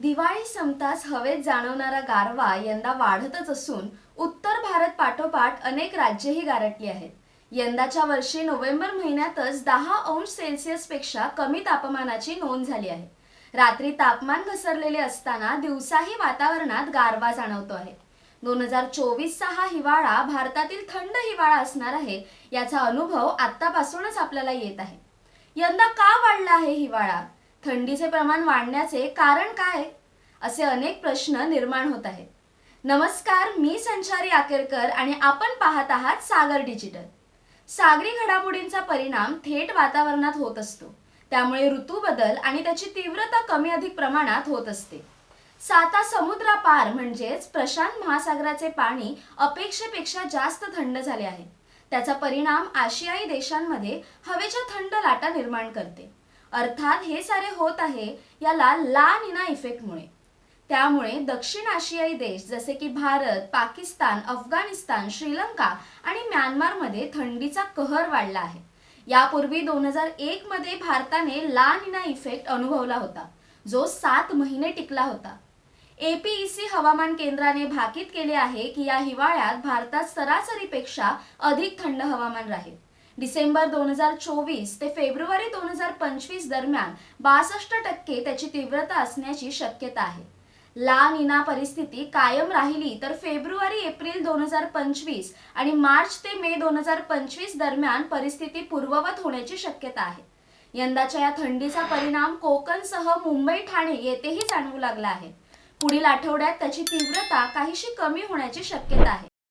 दिवाळी संपताच हवेत जाणवणारा गारवा यंदा वाढतच असून उत्तर भारत पाठोपाठ अनेक राज्येही गारटली आहेत. यंदाच्या वर्षी नोव्हेंबर महिन्यातच दहा अंश सेल्सिअसपेक्षा कमी तापमानाची नोंद झाली आहे. रात्री तापमान घसरलेले असताना दिवसाही वातावरणात गारवा जाणवतो आहे. दोन हजार चोवीसचा हा हिवाळा भारतातील थंड हिवाळा असणार आहे याचा अनुभव आतापासूनच आपल्याला येत आहे. यंदा का वाढला आहे हिवाळा? थंडीचे प्रमाण वाढण्याचे कारण काय? असे अनेक प्रश्न निर्माण होत आहेत. नमस्कार मी संचारी आकेरकर आणि आपण पाहत आहात सागर डिजिटल. सागरी घडामोडींचा परिणाम थेट वातावरणात होत असतो. त्यामुळे ऋतू बदल आणि त्याची तीव्रता कमी अधिक प्रमाणात होत असते. साता समुद्रापार म्हणजेच प्रशांत महासागराचे पाणी अपेक्षेपेक्षा जास्त थंड झाले आहे. त्याचा परिणाम आशियाई देशांमध्ये हवेच्या थंड लाटा निर्माण करते. अर्थात हे सारे होत आहे याला ला निना इफेक्टमुळे त्यामुळे दक्षिण आशियाई देश जसे की भारत पाकिस्तान अफगाणिस्तान श्रीलंका आणि म्यानमारमध्ये थंडीचा कहर वाढला आहे. यापूर्वी दोन हजार एक मध्ये भारताने ला निना इफेक्ट अनुभवला होता जो सात महिने टिकला होता. एपीईसी हवामान केंद्राने भाकीत केले आहे की या हिवाळ्यात भारतात सरासरीपेक्षा अधिक थंड हवामान राहील. डिसेंबर दोन हजार चोवीस ते फेब्रुवारी दोन हजार पंचवीस दरम्यान बासष्ट टक्के त्याची तीव्रता असण्याची शक्यता आहे. ला निना परिस्थिती कायम राहिली तर फेब्रुवारी एप्रिल दोन हजार पंचवीस आणि मार्च ते मे दोन हजार पंचवीस दरम्यान परिस्थिती पूर्ववत होण्याची शक्यता आहे. यंदाच्या या थंडीचा परिणाम कोकणसह मुंबई ठाणे येथेही जाणवू लागला आहे. पुढील आठवड्यात त्याची तीव्रता काहीशी कमी होण्याची शक्यता आहे.